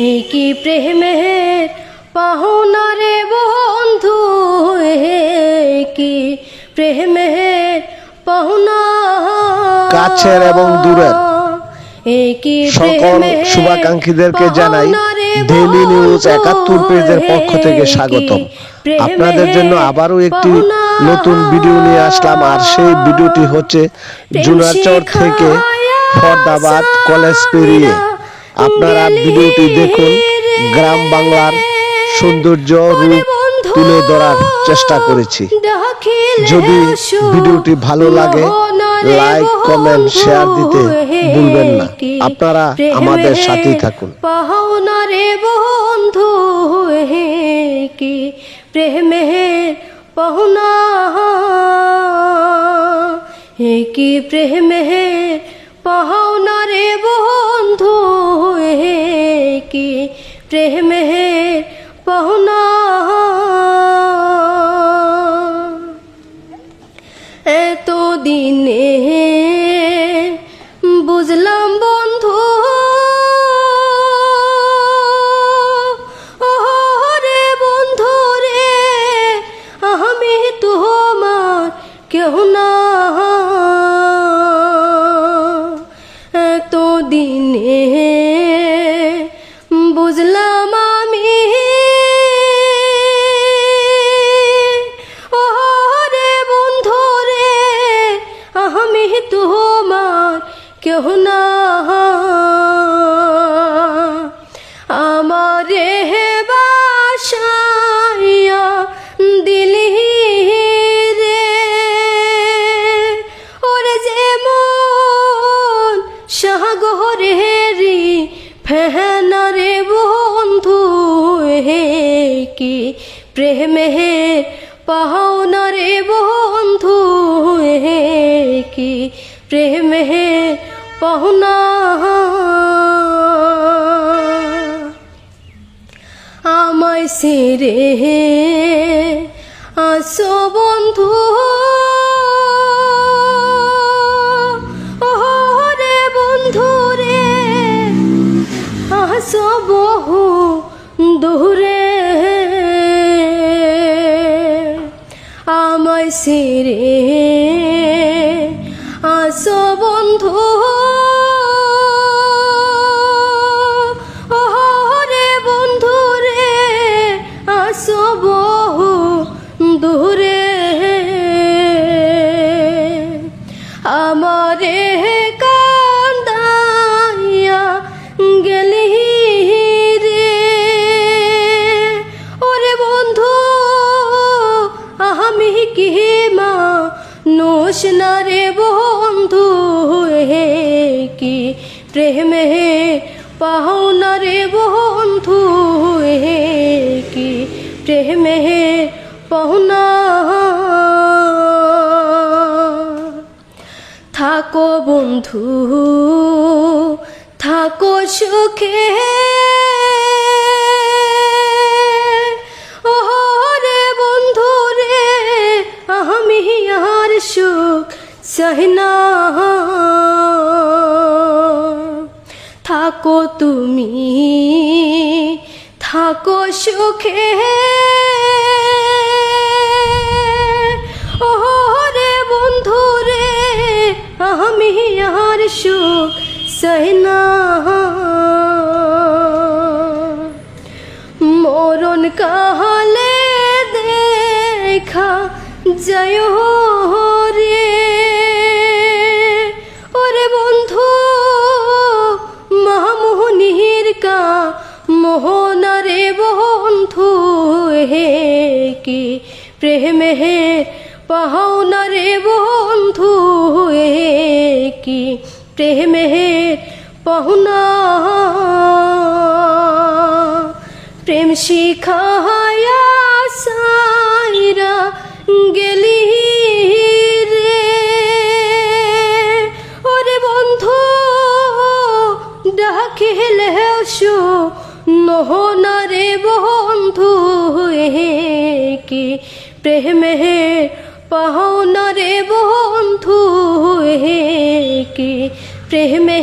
এ কি প্রেমের পাহুনা রে বন্ধু হে কি প্রেমের পাহুনা কাছের এবং দূরের সকল শুভাকাঙ্ক্ষীদেরকে জানাই ডেইলি নিউজ একাত্তর পেজের পক্ষ থেকে স্বাগতম। আপনাদের জন্য আবারও একটি নতুন ভিডিও নিয়ে আসলাম। আর সেই ভিডিওটি হচ্ছে জুনারচর থেকে ফরদাবাদ কলেজ পেরিয়ে। আপনারা ভিডিওটি দেখুন। গ্রাম বাংলার সৌন্দর্য রূপ তুলে ধরার চেষ্টা করেছি। যদি ভিডিওটি ভালো লাগে লাইক কমেন্ট শেয়ার দিতে ভুলবেন না। আপনারা আমাদের সাথেই থাকুন। পাহনা রে বন্ধু হে কি প্রেমের পাহুনা হে কি প্রেমের প্রেমের পহনা এত প্রেমের পাহনা বন্ধু হে কি? প্রেমের পাহনা আমায় সেরে আসো বন্ধু। রে বন্ধু রে, আসো বহু আসো বন্ধু। রে বন্ধু রে আসো বহু দূরে। আমারে কান্দাইয়া গেলি বন্ধু, আমি কি মা নোস না রে বন্ধু, হে কি প্রেমে পাহনা রে বন্ধু, হে কি প্রেমে পাহনা থাকো বন্ধু, থাকো সুখে। সহনা থাকো তুমি, থাকো সুখে। ও রে বন্ধু রে আমি আর সুখ সহনা মরণ কাহালে দেখা জয় রে কি প্রেমেহের পাহাও না রে বন্ধু কি প্রেমে পাহুনা প্রেম শিখায়া প্রেমে হে পাহনারে বন্ধু হে কি প্রেমে